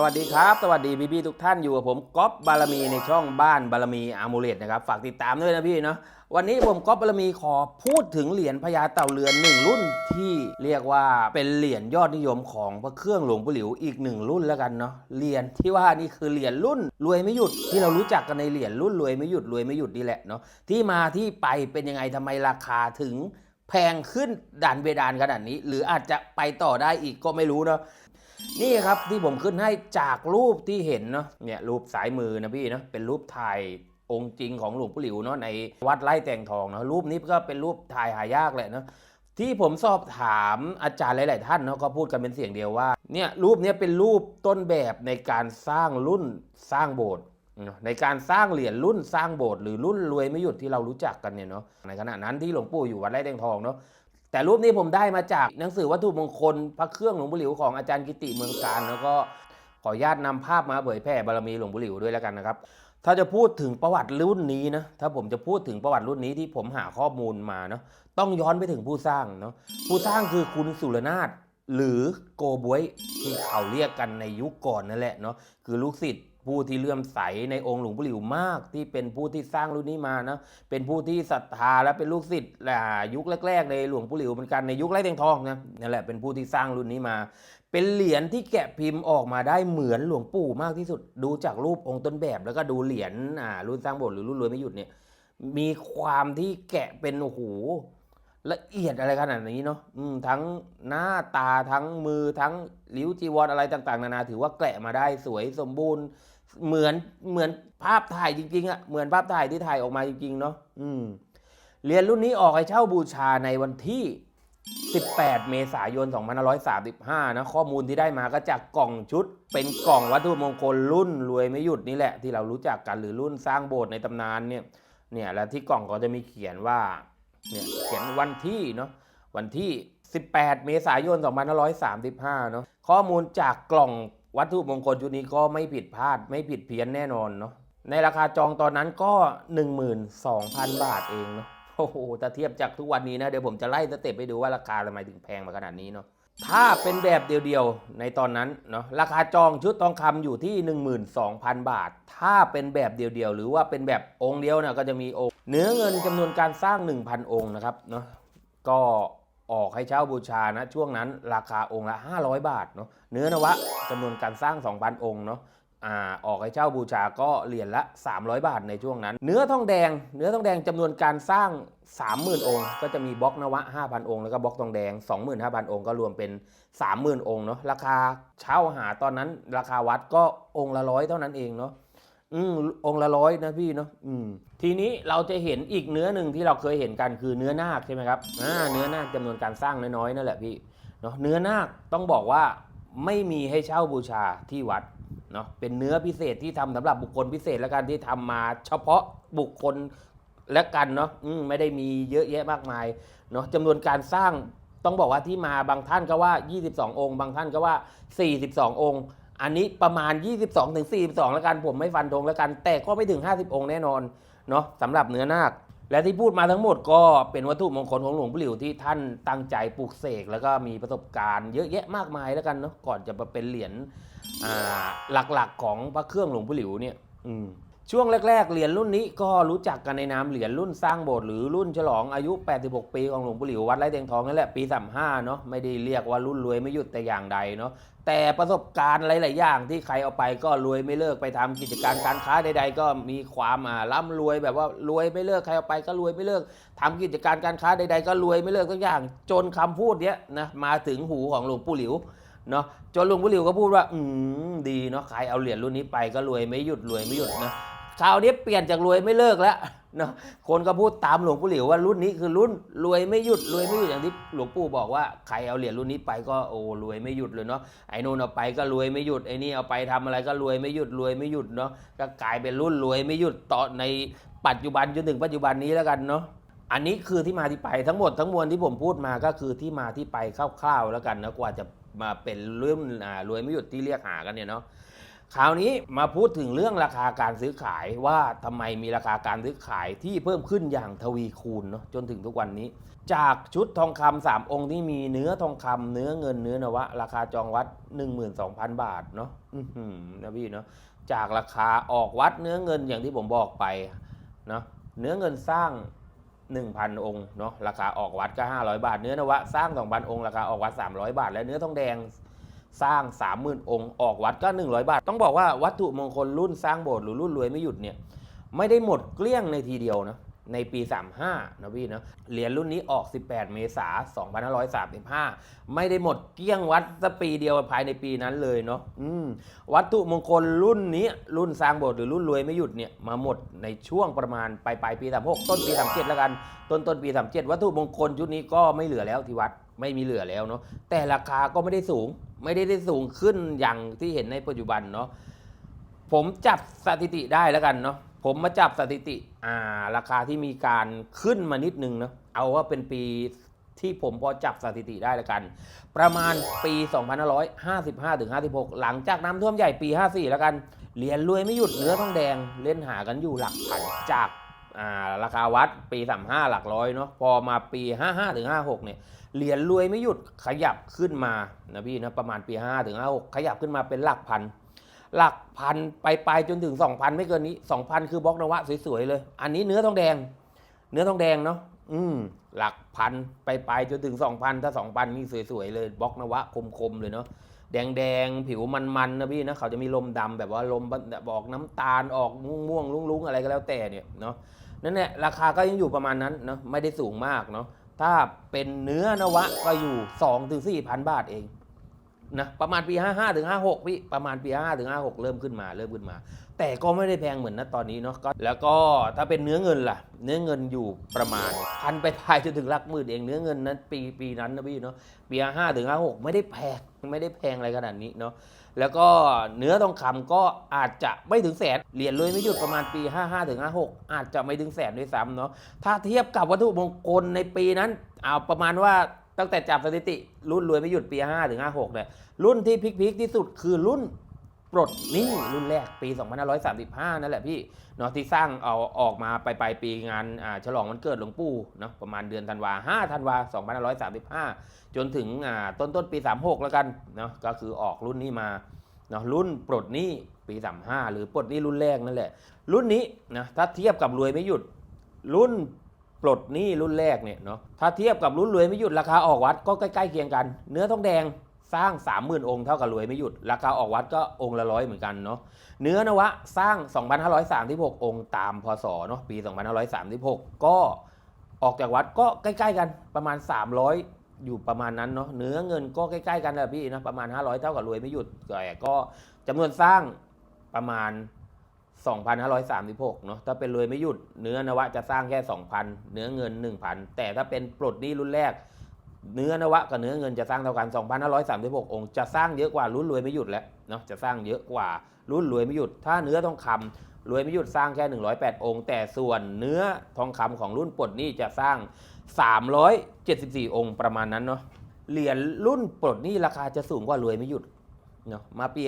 สวัสดีครับ สวัสดีพี่พี่ๆทุกท่านอยู่กับผมก๊อฟบารมีในช่องบ้านบารมีอามูเลตนะครับฝากติดตามด้วยนะพี่เนาะวันนี้ผมก๊อฟบารมีขอพูดถึงเหรียญพญาเต่าเรือนหนึ่งรุ่นที่เรียกว่าเป็นเหรียญยอดนิยมของพระเครื่องหลวงปู่หลิวอีกหนึ่งรุ่นแล้วกันเนาะเหรียญที่ว่านี่คือเหรียญรุ่นรวยไม่หยุดที่เรารู้จักกันในเหรียญรุ่นรวยไม่หยุดรวยไม่หยุดนี่แหละเนาะที่มาที่ไปเป็นยังไงทำไมราคาถึงแพงขึ้นด่านเบดานขนาดนี้ หรืออาจจะไปต่อได้อีกก็ไม่รู้เนาะ นี่ครับที่ผมขึ้นให้จากรูปที่เห็นเนาะเนี่ยรูปสายมือนะพี่เนาะเป็นรูปถ่ายองค์จริงของหลวงปู่หลิวเนาะในวัดไร่แตงทองเนาะรูปนี้ก็เป็นรูปถ่ายหายากแหละเนาะที่ผมสอบถามอาจารย์หลาย ๆ ท่านเนาะก็พูดกันเป็นเสียงเดียวว่าเนี่ยรูปนี้เป็นรูปต้นแบบในการสร้างรุ่นสร้างโบสถ์ในการสร้างเหรียญรุ่นสร้างโบสถ์หรือรุ่นรวยไม่หยุดที่เรารู้จักกันเนี่ยเนาะในขณะนั้นที่หลวงปู่อยู่วัดไร่แตงทองเนาะ แต่รูปนี้ผมได้มาจากหนังสือวัตถุมงคลพระเครื่องหลวงปู่หลิวของอาจารย์กิติเมืองการ แล้วก็ขออนุญาตนำภาพมาเผยแผ่บารมีหลวงปู่หลิวด้วยแล้วกันนะครับ ถ้าจะพูดถึงประวัติรุ่นนี้นะ ถ้าผมจะพูดถึงประวัติรุ่นนี้ที่ผมหาข้อมูลมาเนาะ ต้องย้อนไปถึงผู้สร้างเนาะ ผู้สร้างคือคุณสุรนาถหรือโกบวยที่เขาเรียกกันในยุคก่อนนั่นแหละเนาะ คือลูกศิษย์ ผู้ที่เลื่อมใสในองค์หลวงปู่หลิวมากที่เป็นผู้ที่สร้างรุ่นนี้มานะเป็นผู้ที่ศรัทธาและเป็นลูกศิษย์อ่ายุคแรกๆในหลวงปู่หลิวเหมือนกันในยุคไร่แตงทองนะนั่นแหละเป็นผู้ที่สร้างรุ่นนี้มา เป็นเหรียญที่แกะพิมพ์ออกมาได้เหมือนหลวงปู่มากที่สุด ดูจากรูปองค์ต้นแบบแล้วก็ดูเหรียญอ่ารุ่นสร้างโบสถ์หรือรุ่นรวยไม่หยุดเนี่ยมีความที่แกะเป็นโอ้โหละเอียดอะไรขนาดนี้เนาะทั้งหน้าตาทั้งมือทั้งริ้วจีวรอะไรต่าง ๆ นานา ถือว่าแกะมาได้สวยสมบูรณ์ เหมือนเหมือนภาพถ่ายจริงๆอะเหมือนภาพถ่ายที่ถ่ายออกมาจริงๆเนาะอืมเหรียญรุ่นนี้ออกให้เช่าบูชาในวันที่ 18 เมษายน 2535 นะ ข้อมูลที่ได้มาก็จากกล่องชุด เป็นกล่องวัตถุมงคลรุ่นรวยไม่หยุดนี่แหละ ที่เรารู้จักกันหรือรุ่นสร้างโบสถ์ในตำนานเนี่ยเนี่ยแล้วที่กล่องก็จะมีเขียนว่าเนี่ยเขียนวันที่เนาะวันที่ 18 เมษายน 2535 เนาะข้อมูลจากกล่อง วัตถุมงคลชุดนี้ก็ไม่ผิดพลาดไม่ผิดเพี้ยนแน่นอนเนาะในราคาจองตอนนั้นก็ 12,000 บาทเองเนาะโอ้โหถ้าเทียบจากทุกวันนี้นะเดี๋ยวผมจะไล่สเต็ปไปดูว่าราคาทำไมถึงแพงมาขนาดนี้เนาะถ้าเป็นแบบเดียวๆในตอนนั้นเนาะราคาจองชุดทองคำอยู่ที่ 12,000 บาท ถ้าเป็นแบบเดียวๆ หรือว่าเป็นแบบองค์เดียวนะก็จะมีองค์เนื้อเงินจำนวนการสร้าง 1,000 องค์นะครับเนาะก็ ออกให้เช่าบูชานะ ช่วงนั้นราคาองค์ละ 500 บาทเนาะเนื้อนวะจำนวนการสร้าง 2,000 องค์เนาะอ่าออกให้เช่าบูชาก็เหรียญละ 300 บาทในช่วงนั้น เนื้อทองแดง เนื้อทองแดงจำนวนการสร้าง 30,000 องค์ ก็จะมีบล็อกนวะ 5,000 องค์แล้วก็บล็อกทองแดง 25,000 องค์ก็รวมเป็น 30,000 องค์เนาะราคาเช่าหาตอนนั้นราคาวัดก็องค์ละร้อยเท่านั้นเองเนาะ อืมองละร้อยนะพี่เนาะอืมทีนี้เราจะเห็นอีกเนื้อหนึ่งที่เราเคยเห็นกันคือเนื้อนาคใช่ไหมครับอ่าเนื้อนาคจำนวนการสร้างน้อยๆนั่นแหละพี่เนาะเนื้อนาคต้องบอกว่าไม่มีให้เช่าบูชาที่วัดเนาะเป็นเนื้อพิเศษที่ทำสำหรับบุคคลพิเศษและกันที่ทำมาเฉพาะบุคคลและกันเนาะมไม่ได้มีเยอะแยะมากมายเนาะจำนวนการสร้างต้องบอกว่าที่มาบางท่านก็ว่า 22 องค์ บางท่านก็ว่า 42 องค์ อันนี้ประมาณ 22ถึง42แล้วกันผมไม่ฟันธงแล้วกัน แต่ก็ไม่ถึง 50 องค์แน่นอนเนาะสำหรับเนื้อนาค และที่พูดมาทั้งหมดก็เป็นวัตถุมงคลของหลวงปู่หลิวที่ท่านตั้งใจปลูกเสกแล้วก็มีประสบการณ์เยอะแยะมากมายแล้วกันเนาะก่อนจะมาเป็นเหรียญอ่าหลักๆของพระเครื่องหลวงปู่หลิวเนี่ยอืมช่วงแรก ๆ เหรียญรุ่นนี้ก็รู้จักกันในนามเหรียญรุ่นสร้างโบสถ์หรือรุ่นฉลองอายุ 86 ปีของหลวงปู่หลิววัดไร่เตียงทองนั่นแหละปี 35 เนาะไม่ได้เรียกว่ารุ่นรวยไม่หยุดแต่อย่างใดเนาะ แต่ประสบการณ์หลาย ๆ อย่างที่ใครเอาไปก็รวยไม่เลิกไปทำกิจการการค้าใด ๆ ก็มีความอ่าร่ำรวยแบบว่ารวยไม่เลิกใครเอาไปก็รวยไม่เลิกทำกิจการการค้าใด ๆ ก็รวยไม่เลิกทุกอย่าง จนคำพูดเนี้ยนะมาถึงหูของหลวงปู่หลิวเนาะจนหลุงปู่หลิวก็พูดว่า อืมดีเนาะใครเอาเหรียญรุ่นนี้ไปก็รวยไม่หยุดรวยไม่หยุดนะ คราวนี้เปลี่ยนจากรวยไม่เลิกแล้วเนาะคนก็พูดตามหลวงปู่หลิวว่ารุ่นนี้คือรุ่นรวยไม่หยุดรวยไม่หยุดอย่างที่หลวงปู่บอกว่าใครเอาเหรียญรุ่นนี้ไปก็โอ้รวยไม่หยุดเลยเนาะไอ้นู่นเอาไปก็รวยไม่หยุดไอ้นี่เอาไปทำอะไรก็รวยไม่หยุดรวยไม่หยุดเนาะก็กลายเป็นรุ่นรวยไม่หยุดต่อในปัจจุบันจนถึงปัจจุบันนี้แล้วกันเนาะอันนี้คือที่มาที่ไปทั้งหมดทั้งมวลที่ผมพูดมาก็คือที่มาที่ไปคร่าวๆแล้วกันนะกว่าจะมาเป็นเรื่องรวยไม่หยุดที่เรียกหากันเนี่ยเนาะ คราวนี้มาพูดถึงเรื่องราคาการซื้อขายว่าทำไมมีราคาการซื้อขายที่เพิ่มขึ้นอย่างทวีคูณเนาะจนถึงทุกวันนี้ จากชุดทองคำสามองค์ที่มีเนื้อทองคำเนื้อเงินเนื้อนวะ ราคาจองวัด 12,000 บาทเนาะอื้อหือนะพี่เนาะจากราคาออกวัดเนื้อเงินอย่างที่ผมบอกไปเนาะเนื้อเงินสร้าง 1,000 องค์เนาะราคาออกวัดก็ 500 บาท เนื้อนวะสร้าง 2,000 องค์ราคาออกวัด 300 บาท และเนื้อทองแดง สร้าง 30,000 องค์ ออกวัดก็ 100 บาท ต้องบอกว่าวัตถุมงคลรุ่นสร้างโบสถ์หรือรุ่นรวยไม่หยุดเนี่ยไม่ได้หมดเกลี้ยงในทีเดียวนะในปี 35 นะพี่นะเหรียญรุ่นนี้ออก 18 เมษายน2535 ไม่ได้หมดเกลี้ยงวัดสัปีเดียวภายในปีนั้นเลยเนาะวัตถุมงคลรุ่นนี้ รุ่นสร้างโบสถ์หรือรุ่นรวยไม่หยุดเนี่ยมาหมดในช่วงประมาณปลายปลายปี 36 ต้นปี 37 แล้วกัน ต้นต้นปี 37 วัตถุมงคลชุดนี้ก็ไม่เหลือแล้วที่วัด ไม่มีเหลือแล้วเนาะแต่ราคาก็ไม่ได้สูง ไม่ได้ได้สูงขึ้นอย่างที่เห็นในปัจจุบันเนาะผมจับสถิติได้แล้วกันเนาะผมมาจับสถิติอ่าราคาที่มีการขึ้นมานิดนึงเนาะเอาว่าเป็นปีที่ผมพอจับสถิติได้แล้วกัน ประมาณปี 2555ถึง56 หลังจากน้ำท่วมใหญ่ปี 54 แล้วกัน เหรียญรวยไม่หยุดเนื้อทองแดงเล่นหากันอยู่หลักพันจาการาคาวัดปี 35 หลักร้อยเนาะพอมาปี 55ถึง56 เนี่ย เหรียญรวยไม่หยุดขยับขึ้นมานะพี่นะประมาณปี5ถึง56ขยับขึ้นมาเป็นหลักพัน หลักพันไปไปจนถึง 2,000 ไม่เกินนี้ 2,000 คือบล็อกนวะสวยๆเลย อันนี้เนื้อทองแดง เนื้อทองแดงเนาะอืมหลักพันไปไปจนถึง 2,000 ถ้า 2,000 นี่สวยๆเลยบล็อกนวะคมๆเลยเนาะแดงๆ ผิวมันๆนะพี่นะเขาจะมีลมดำแบบว่าลมบบออกน้ำตาลออกม่วงๆลุ้งๆ อะไรก็แล้วแต่เนี่ยเนาะนั่นแหละราคาก็ยังอยู่ประมาณนั้นเนาะไม่ได้สูงมากเนาะ ถ้าเป็นเนื้อนวะก็อยู่2-4ถึง4,000บาทเองนะประมาณปี 55ถึง56พี่ประมาณปี55ถึง56 เริ่มขึ้นมาเริ่มขึ้นมา แต่ก็ไม่ได้แพงเหมือนณตอนนี้เนาะแล้วก็ถ้าเป็นเนื้อเงินล่ะ เนื้อเงินอยู่ประมาณพันไปพายจนถึงหลักหมื่นเองเนื้อเงินนั้นปีปีนั้นนะพี่เนาะปีห้าถึงห้าหกไม่ได้แพงไม่ได้แพงอะไรขนาดนี้เนาะ แล้วก็เนื้อทองคำก็อาจจะไม่ถึงแสนเหรียญเลยไม่หยุดประมาณปี 55ถึง56 อาจจะไม่ถึงแสนด้วยซ้ำเนาะถ้าเทียบกับวัตถุมงคลในปีนั้นเอาประมาณว่าตั้งแต่จับสถิติรุ่นรวยไม่หยุดปี 5 ถึง 56เนี่ยรุ่นที่พลิกๆที่สุดคือรุ่น ปลดหนี้รุ่นแรกปี2535 นั่นแหละพี่เนาะที่สร้างเอาออกมาไปปลายปีงานอ่าฉลองวันเกิดหลวงปู่เนาะประมาณเดือนธันวา5ธันวา2535 จนถึงอ่าต้นต้นปี 36 แล้วกันเนาะก็คือออกรุ่นนี้มาเนาะรุ่นปลดหนี้ปี 35 หรือปลดหนี้รุ่นแรกนั่นแหละ รุ่นนี้นะถ้าเทียบกับรวยไม่หยุดรุ่นปลดหนี้รุ่นแรกเนี่ยเนาะถ้าเทียบกับรุ่นรวยไม่หยุดราคาออกวัดก็ใกล้ๆเคียงกัน เนื้อทองแดง สร้าง 30,000 องค์เท่ากับรวยไม่หยุด ราคาออกวัดก็องค์ละร้อยเหมือนกันเนาะ เนื้อนวะสร้าง 2,536 องค์ตามพศเนาะปี 2,536 ก็ออกจากวัดก็ใกล้ ๆ กันประมาณ 300 อยู่ประมาณนั้นเนาะ เนื้อเงินก็ใกล้ๆกันแหละพี่นะประมาณ 500 เท่ากับรวยไม่หยุดแต่ก็จำนวนสร้างประมาณ 2,536 เนาะถ้าเป็นรวยไม่หยุด เนื้อนวะจะสร้างแค่ 2,000 เนื้อเงิน 1,000 แต่ถ้าเป็นปลดหนี้รุ่นแรก เนื้อนวะกับเนื้อเงินจะสร้างเท่ากัน 2,536 องค์ จะสร้างเยอะกว่ารุ่นรวยไม่หยุดแล้วเนาะจะสร้างเยอะกว่ารุ่นรวยไม่หยุด ถ้าเนื้อทองคำรวยไม่หยุดสร้างแค่ 108 องค์ แต่ส่วนเนื้อทองคำของรุ่นปลดหนี้จะสร้าง 374 องค์ประมาณนั้นเนาะเหรียญรุ่นปลดหนี้ราคาจะสูงกว่ารวยไม่หยุดเนาะมาปี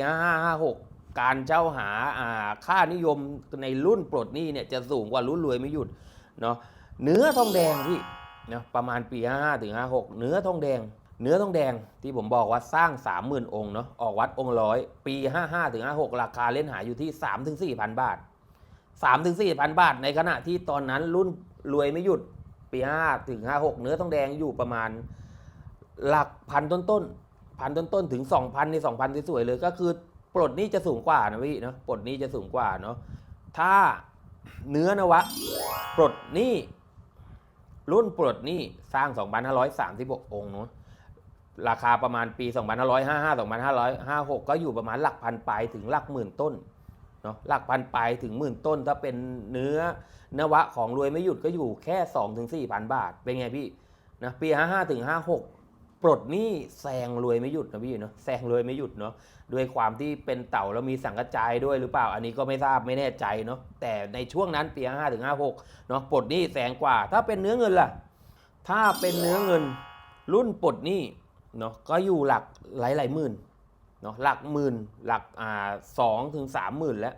5556 การเจ้าหาอ่าค่านิยมในรุ่นปลดหนี้เนี่ยจะสูงกว่ารุ่นรวยไม่หยุดเนาะเนื้อทองแดงพี่ นะประมาณปี 55ถึง56 เนื้อทองแดง เนื้อทองแดงที่ผมบอกว่าสร้าง 30,000 องค์เนาะออกวัดองค์ร้อยปี 55ถึง56 ราคาเล่นหาอยู่ที่3ถึง4,000 บาท3ถึง4,000 บาท ในขณะที่ตอนนั้นรุ่นรวยไม่หยุดปี 5 ถึง 56 เนื้อทองแดงอยู่ประมาณหลักพันต้นต้นๆพันต้นต้นๆถึง 2,000ใน2,000สวยๆเลยก็คือปลดนี้จะสูงกว่านะพี่เนาะปลดนี้จะสูงกว่าเนาะถ้าเนื้อนวะ ปลดนี้ รุ่นปลดหนี้สร้าง 2,536 องค์เนาะราคาประมาณปี 2,555 2,556 ก็อยู่ประมาณหลักพันปลายถึงหลักหมื่นต้นเนาะหลักพันปลายถึงหมื่นต้น ถ้าเป็นเนื้อนวะของรวยไม่หยุดก็อยู่แค่2ถึง4,000 บาท เป็นไงพี่นะปี 55ถึง56 ปลดหนี้แซงรวยไม่หยุดนะพี่เนาะแซงรวยไม่หยุดเนาะด้วยความที่เป็นเต่าแล้วมีสังกัจจายด้วยหรือเปล่า อันนี้ก็ไม่ทราบไม่แน่ใจเนาะแต่ในช่วงนั้นปี55ถึง56เนาะปลดหนี้แสนกว่า ถ้าเป็นเนื้อเงินล่ะ ถ้าเป็นเนื้อเงิน รุ่นปลดหนี้เนาะก็อยู่หลักหลายหลายหมื่นเนาะหลักหมื่นหลักอ่าสองถึงสามหมื่นแล้ว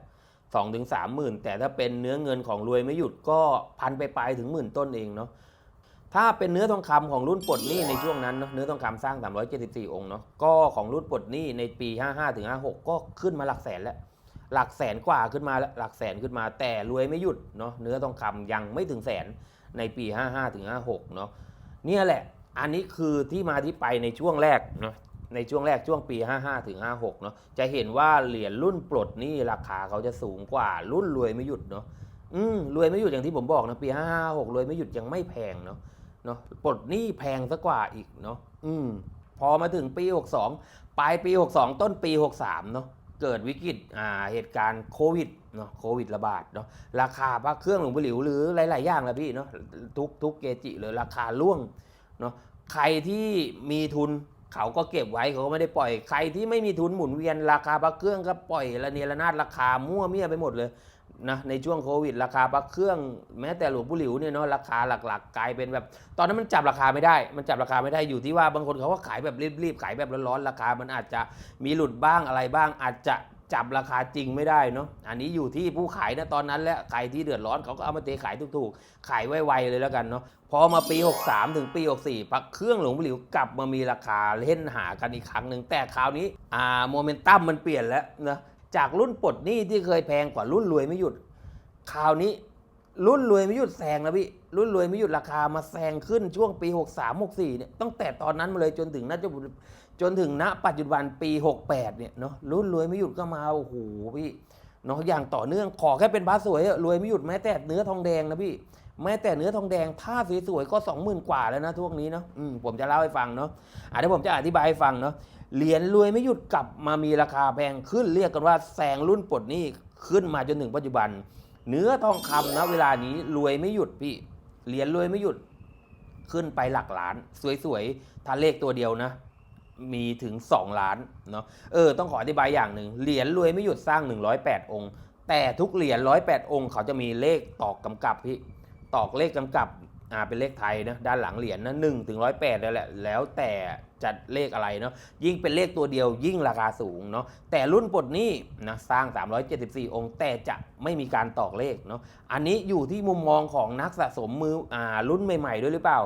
สองถึงสามหมื่นแต่ถ้าเป็นเนื้อเงินของรวยไม่หยุดก็พันไปปลายถึงหมื่นต้นเองเนาะ ถ้าเป็นเนื้อทองคำของรุ่นปลดหนี้ในช่วงนั้นเนาะเนื้อทองคำสร้าง 374 องค์เนาะก็ของรุ่นปลดหนี้ในปี 55ถึง56 ก็ขึ้นมาหลักแสนแล้ว หลักแสนกว่าขึ้นมาแล้วหลักแสนขึ้นมา แต่รวยไม่หยุดเนาะเนื้อทองคำยังไม่ถึงแสนในปี 55ถึง56 เนาะเนี่ยแหละ อันนี้คือที่มาที่ไปในช่วงแรกเนาะในช่วงแรกช่วงปี 55ถึง56 เนาะจะเห็นว่าเหรียญรุ่นปลดหนี่ราคาเขาจะสูงกว่ารุ่นรวยไม่หยุดเนาะอืมรวยไม่หยุดอย่างที่ผมบอกนะปี 556 รวยไม่หยุดยังไม่แพงเนาะ เนาะปลดหนี้แพงซะกว่าอีกเนาะอืมพอมาถึงปี 62 ปลายปี 62 ต้นปี 63เนาะเกิดวิกฤตอ่าเหตุการณ์โควิดเนาะโควิดระบาดเนาะราคาพระเครื่องหลวงปู่หลิวหรือหลาย ๆ อย่างละพี่เนาะทุกทุกเกจิเลยราคาล่วงเนาะใครที่มีทุนเขาก็เก็บไว้เขาก็ไม่ได้ปล่อยใครที่ไม่มีทุนหมุนเวียนราคาพระเครื่องก็ปล่อยระเนระนาดราคามั่วเมี่ยไปหมดเลย นะในช่วงโควิด ราคาพระเครื่องแม้แต่หลวงปู่หลิวเนี่ยเนาะราคาหลักๆ กลายเป็นแบบ ตอนนั้นมันจับราคาไม่ได้ มันจับราคาไม่ได้อยู่ที่ว่าบางคนเขาก็ขายแบบรีบๆขายแบบร้อนๆราคา มันอาจจะมีหลุดบ้างอะไรบ้าง อาจจะจับราคาจริงไม่ได้เนาะอันนี้อยู่ที่ผู้ขายนะตอนนั้นและใครที่เดือดร้อนเขาก็เอามาเทขายถูกๆ ขายไวๆเลยแล้วกันเนาะพอมาปี 63 ถึงปี 64ปักเครื่องหลวงปู่หลิวกลับมามีราคาเล่นหากันอีกครั้งหนึ่งแต่คราวนี้อ่าโมเมนตัมมันเปลี่ยนแล้วนะ จากรุ่นปลดหนี้ที่เคยแพงกว่ารุ่นรวยไม่หยุด คราวนี้ รุ่นรวยไม่หยุดแซงแล้วพี่ รุ่นรวยไม่หยุดราคามาแซงขึ้นช่วงปี 63 64เนี่ยตั้งแต่ตอนนั้นมาเลยจนถึงน่าจะจนถึงณปัจจุบันปี 68เนี่ยเนาะรุ่นรวยไม่หยุดก็มาโอ้โหพี่เนาะอย่างต่อเนื่องขอแค่เป็นบาสสวยรวยไม่หยุดแม้แต่เนื้อทองแดงนะพี่แม้แต่เนื้อทองแดงถ้าสวยๆก็ 20,000 กว่าแล้วนะทุกนี้เนาะมผมจะเล่าให้ฟังเนาะอะเดี๋ยวผมจะอธิบายให้ฟังเนาะ เหรียญรวยไม่หยุดกลับมามีราคาแพงขึ้น เรียกกันว่าแซงรุ่นปลดหนี้ขึ้นมาจนถึงปัจจุบัน เนื้อทองคำนะเวลานี้รวยไม่หยุดพี่เหรียญรวยไม่หยุดขึ้นไปหลักล้าน สวยๆถ้าเลขตัวเดียวนะ มีถึง 2 ล้านเนาะเออต้องขออธิบายอย่างหนึ่งเหรียญรวยไม่หยุดสร้าง 108 องค์ แต่ทุกเหรียญ108 องค์ เขาจะมีเลขตอกกำกับพี่ตอกเลขกำกับ อ่าเป็นเลขไทยนะด้านหลังเหรียญนะหนึ่งถึงร้อยแปดแล้วแหละแล้วแต่จัดเลขอะไรเนาะยิ่งเป็นเลขตัวเดียวยิ่งราคาสูงเนาะแต่รุ่นปลดนี้นะสร้าง 374 องค์ แต่จะไม่มีการตอกเลขเนาะอันนี้อยู่ที่มุมมองของนักสะสมมืออ่ารุ่นใหม่ ๆ ด้วยหรือเปล่า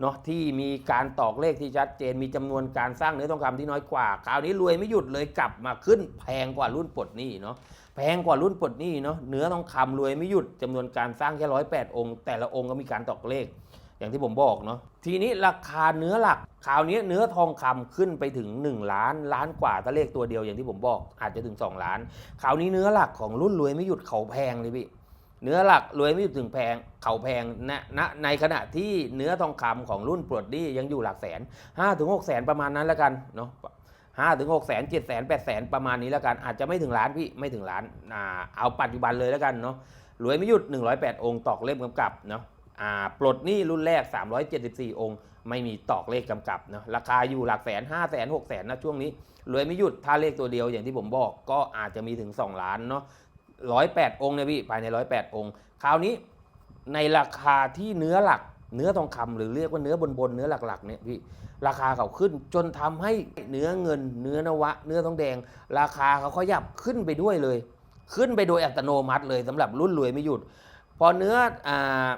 เนาะที่มีการตอกเลขที่ชัดเจน มีจำนวนการสร้างเนื้อทองคำที่น้อยกว่าคราวนี้รวยไม่หยุดเลยกลับมาขึ้นแพงกว่ารุ่นปลดหนี้เนาะแพงกว่ารุ่นปลดหนี้เนาะเนื้อทองคำรวยไม่หยุดจำนวนการสร้างแค่ร้อยแปดองค์ แต่ละองค์ก็มีการตอกเลข อย่างที่ผมบอกเนาะทีนี้ราคาเนื้อหลักคราวนี้เนื้อทองคำขึ้นไปถึง 1 ล้านล้านกว่าถ้าเลขตัวเดียวอย่างที่ผมบอกอาจจะถึง 2 ล้านคราวนี้เนื้อหลักของรุ่นรวยไม่หยุดเขาแพงเลยพี่ เนื้อหลักรวยไม่หยุดถึงแพงเข่าแพงณณในขณะที่เนื้อทองคำของรุ่นปลดหนี้ยังอยู่หลักแสน5ถึง6แสนประมาณนั้นแล้วกันเนาะห้าถึงหกแสนเจ็ดแสนแปดแสนประมาณนี้แล้วกันอาจจะไม่ถึงล้านพี่ไม่ถึงล้านอ่าเอาปัจจุบันเลยแล้วกันเนาะรวยไม่หยุด 108 องค์ตอกเลขกำกับเนาะอ่าปลดหนี้รุ่นแรก 374 องค์ ไม่มีตอกเลขกำกับเนาะราคาอยู่หลักแสนห้าแสนหกแสนนะช่วงนี้รวยไม่หยุดถ้าเลขตัวเดียวอย่างที่ผมบอกก็อาจจะมีถึง 2 ล้านเนาะ ร้อยแปดองค์เนี่ยพี่ภายในร้อยแปดองค์ คราวนี้ในราคาที่เนื้อหลัก เนื้อทองคำหรือเรียกว่าเนื้อบนบนเนื้อหลักๆเนี่ยพี่ราคาเขาขึ้นจนทำให้เนื้อเงิน เนื้อนวะ เนื้อทองแดง ราคาเขาขยับขึ้นไปด้วยเลย ขึ้นไปโดยอัตโนมัติเลยสำหรับรุ่นรวยไม่หยุด พอเนื้ออ่า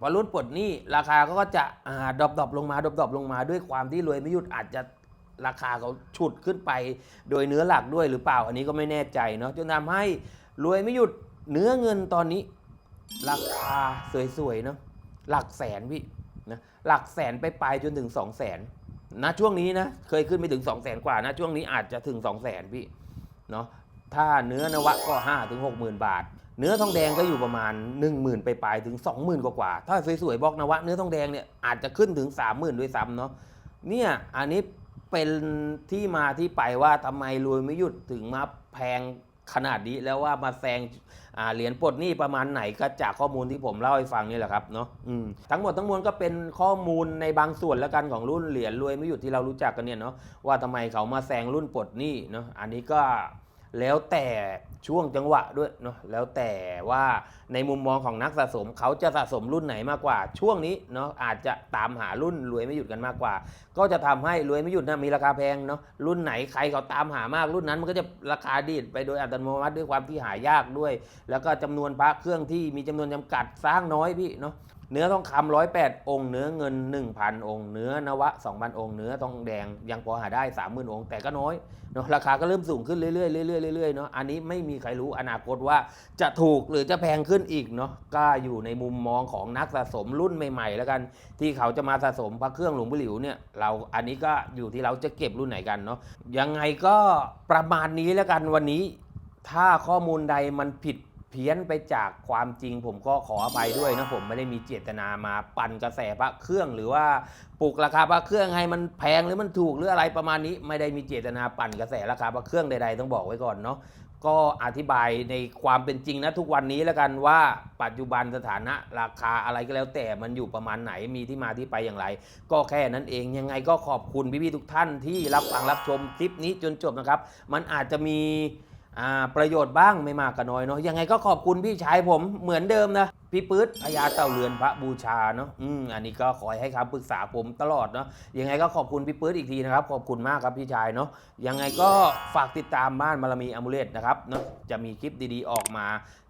พอรุ่นปลดหนี้ราคาเขาก็จะอ่าดรอปๆลงมาดรอปๆลงมาด้วยความที่รวยไม่หยุดอาจจะราคาเขาฉุดขึ้นไปโดยเนื้อหลักด้วยหรือเปล่า อันนี้ก็ไม่แน่ใจเนาะจนทำให้ รวยไม่หยุดเนื้อเงินตอนนี้ ราคาสวยๆเนาะหลักแสนพี่นะหลักแสนไปปลายจนถึง2 0 0แสนนะช่วงนี้นะเคยขึ้นไปถึง 2 0 0แสนกว่านะช่วงนี้อาจจะถึง 2 0 0แสนพี่เนาะถ้าเนื้อนวะก็5ถึง6 0,000 บาท เนื้อทองแดงก็อยู่ประมาณ 1 0,000 ไปปลายถึง 20,000 กว่ากว่าๆถ้าสวยๆบอกนวะเนื้อทองแดงเนี่ยอาจจะขึ้นถึง 30,000 ด้วยซ้ำเนาะเนี่ยอันนี้เป็นที่มาที่ไปว่าทำไมรวยไม่หยุดถึงมาแพง ขนาดนี้แล้วว่ามาแซงเหรียญปลดหนี้ประมาณไหนก็จากข้อมูลที่ผมเล่าให้ฟังนี่แหละครับเนาะทั้งหมดทั้งมวลก็เป็นข้อมูลในบางส่วนแล้วกันของรุ่นเหรียญรวยไม่หยุดที่เรารู้จักกันเนี่ยเนาะว่าทำไมเขามาแซงรุ่นปลดหนี้เนาะอันนี้ก็ แล้วแต่ช่วงจังหวะด้วยเนาะแล้วแต่ว่าในมุมมองของนักสะสมเขาจะสะสมรุ่นไหนมากกว่า ช่วงนี้เนาะอาจจะตามหารุ่นรวยไม่หยุดกันมากกว่า ก็จะทำให้รวยไม่หยุดนะมีราคาแพงเนาะรุ่นไหนใครเขาตามหามากรุ่นนั้นมันก็จะราคาดีดไปโดยอัตโนมัติด้วยความที่หายากด้วย แล้วก็จำนวนพระเครื่องที่มีจำนวนจำกัดสร้างน้อยพี่เนาะ เนื้อทองคำร้อยแปดองค์ เนื้อเงิน 1,000 องค์ เนื้อนวะ 2,000 องค์ เนื้อทองแดงยังพอหาได้ 30,000 องค์ แต่ก็น้อยเนาะราคาก็เริ่มสูงขึ้นเรื่อยๆเรื่อยๆเรื่อยๆเนาะอันนี้ไม่มีใครรู้อนาคตว่าจะถูกหรือจะแพงขึ้นอีกเนาะก็อยู่ในมุมมองของนักสะสมรุ่นใหม่ๆ แล้วกัน ที่เขาจะมาสะสมพระเครื่องหลวงปู่หลิวเนี่ยเราอันนี้ก็อยู่ที่เราจะเก็บรุ่นไหนกันเนาะยังไงก็ประมาณนี้แล้วกันวันนี้ ถ้าข้อมูลใดมันผิด เพี้ยนไปจากความจริงผมก็ขออภัยด้วยนะผมไม่ได้มีเจตนามาปั่นกระแสพระเครื่องหรือว่าปลุกราคาพระเครื่องให้มันแพงหรือมันถูกหรืออะไรประมาณนี้ ไม่ได้มีเจตนาปั่นกระแสราคาพระเครื่องใดๆต้องบอกไว้ก่อนเนาะก็อธิบายในความเป็นจริงนะทุกวันนี้แล้วกันว่าปัจจุบันสถานะราคาอะไรก็แล้วแต่มันอยู่ประมาณไหนมีที่มาที่ไปอย่างไร ก็แค่นั้นเองยังไงก็ขอบคุณพี่ๆทุกท่านที่รับฟังรับชมคลิปนี้จนจบนะครับ มันอาจจะมี ประโยชน์บ้างไม่มากก็น้อยเนาะยังไงก็ขอบคุณพี่ชายผมเหมือนเดิมนะ พี่ปื๊ดพญาเต่าเรือนพระบูชาเนาะอืมอันนี้ก็คอยให้คำปรึกษาผมตลอดเนาะยังไงก็ขอบคุณพี่ปื๊ดอีกทีนะครับ ขอบคุณมากครับพี่ชายเนาะยังไงก็ฝากติดตามบ้านบารมีอมูเลตนะครับเนาะจะมีคลิปดีๆออกมา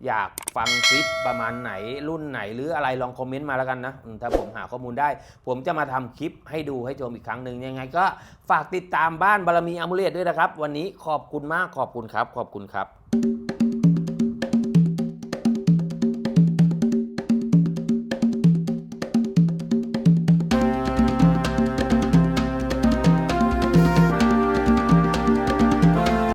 อยากฟังคลิปประมาณไหนรุ่นไหน หรืออะไรลองคอมเมนต์มาแล้วกันนะอืมถ้าผมหาข้อมูลได้ ผมจะมาทำคลิปให้ดูให้ชมอีกครั้งหนึ่งยังไง ก็ฝากติดตามบ้านบารมีอมูเลตด้วยนะครับ วันนี้ขอบคุณมากขอบคุณครับ ขอบคุณครับ